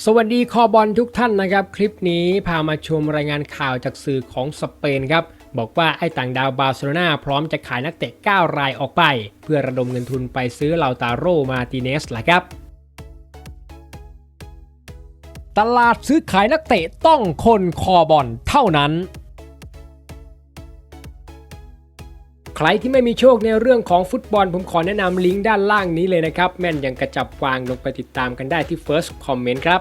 สวัสดีคอบอลทุกท่านนะครับ คลิปนี้พามาชมรายงานข่าวจากสื่อของสเปนครับ บอกว่าไอ้ต่างดาวบาร์เซโลนาพร้อมจะขายนักเตะ 9 รายออกไป เพื่อระดมเงินทุนไปซื้อลาตาโรมาติเนสละครับ ตลาดซื้อขายนักเตะต้องคนคอบอลเท่านั้น ใครที่ไม่มีโชคในเรื่องของฟุตบอล ผมขอแนะนำลิงก์ด้านล่างนี้เลยนะครับ แม่นยังกระจับวางลงไปติดตามกันได้ที่ First Comment ครับ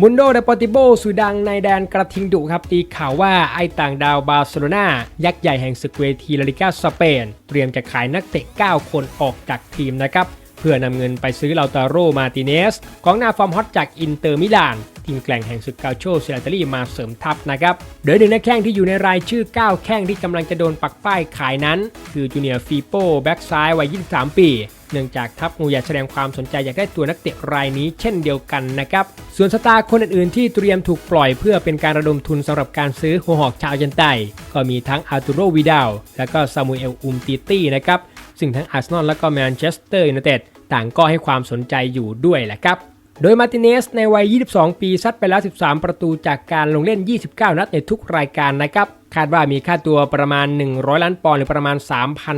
มุนโดเดปอติโบสุดังในแดนกระทิงดุครับ ตีข่าวว่าไอต่างดาวบาร์เซโลนายักษ์ใหญ่แห่งศึกเวทีลาลิกาสเปน เตรียมจะขายนักเตะ 9 คนออกจากทีมนะครับ เพื่อนำเงินไปซื้อลาตาโรมาติเนสกองหน้าฟอร์มฮอตจากอินเตอร์มิลาน ทีมแกล่งแห่งศึกกาโชเซลตาลีมาเสริมทัพนะครับโดยหนึ่งในแข้งที่อยู่ในรายชื่อ 9 แข้งที่กำลังจะโดนปักป้ายขายนั้น คือจูเนียร์ฟีโป้แบ็กซ้ายวัย 23 ปีเนื่องจากทัพงูใหญ่แสดงความสนใจอยากได้ตัวนักเตะรายนี้เช่นเดียวกันนะครับ ส่วนสตาร์คนอื่นๆที่เตรียมถูกปล่อยเพื่อเป็นการระดมทุนสำหรับการซื้อหัวหอกชาวยันไต ก็มีทั้งอาร์ตูโรวิดาลและก็ซามูเอลอุมติตี้นะครับ ซึ่งทั้งอาร์เซนอลและก็แมนเชสเตอร์ยูไนเต็ดต่างก็ให้ความสนใจอยู่ด้วยแหละครับ โดยมาติเนสในวัย 22 ปี ซัดไปแล้ว 13 ประตูจากการลงเล่น 29 นัดในทุกรายการนะครับ คาดว่ามีค่าตัวประมาณ 100 ล้านปอนด์หรือประมาณ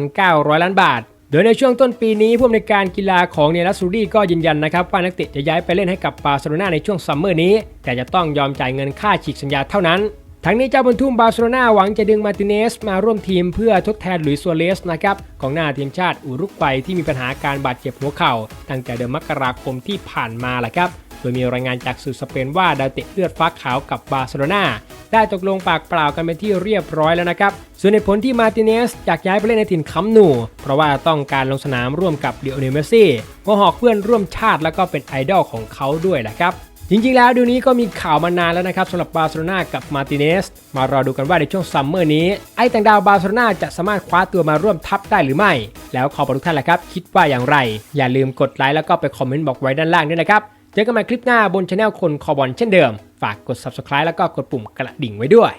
3,900 ล้านบาท โดยในช่วงต้นปีนี้ผู้อำนวยการกีฬาของเนลัสซูรีก็ยืนยันนะครับ ว่านักเตะจะย้ายไปเล่นให้กับบาร์เซโลนาในช่วงซัมเมอร์นี้ แต่จะต้องยอมจ่ายเงินค่าฉีกสัญญาเท่านั้น ทั้งนี้เจ้าบุญทุ่มบาร์เซโลนาหวังจะดึงมาติเนสมาร่วมทีมเพื่อทดแทนหลุยส์ซัวเรสนะครับกองหน้าทีมชาติอุรุกวัยที่มีปัญหาการบาดเจ็บหัวเข่า ตั้งแต่เดือนมกราคมที่ผ่านมาแหละครับโดยมีรายงานจากสื่อสเปนว่าดาวเตะเลือดฟ้าขาวกับบาร์เซโลนาได้ตกลงปากเปล่ากันเป็นที่เรียบร้อยแล้วนะครับ ส่วนในผลที่มาติเนสอยากย้ายไปเล่นในถิ่นคัมนู เพราะว่าต้องการลงสนามร่วมกับเดโอเนเมซี่หัวหอกเพื่อนร่วมชาติแล้วก็เป็นไอดอลของเขาด้วยแหละครับ จริงๆ แล้วเดี๋ยวนี้ก็มีข่าวมานานแล้วนะครับสำหรับบาร์เซโลนากับมาติเนส มารอดูกันว่าในช่วงซัมเมอร์นี้ไอ้ต่างดาวบาร์เซโลนาจะสามารถคว้าตัวมาร่วมทัพได้หรือไม่ แล้วขอบคุณทุกท่านแหละครับ คิดว่าอย่างไร อย่าลืมกดไลค์แล้วก็ไปคอมเมนต์บอกไว้ด้านล่างด้วยนะครับ เจอกันใหม่คลิปหน้าบนช anel คนคอบอลเช่นเดิม ฝากกด subscribe แล้วก็กดปุ่มกระดิ่งไว้ด้วย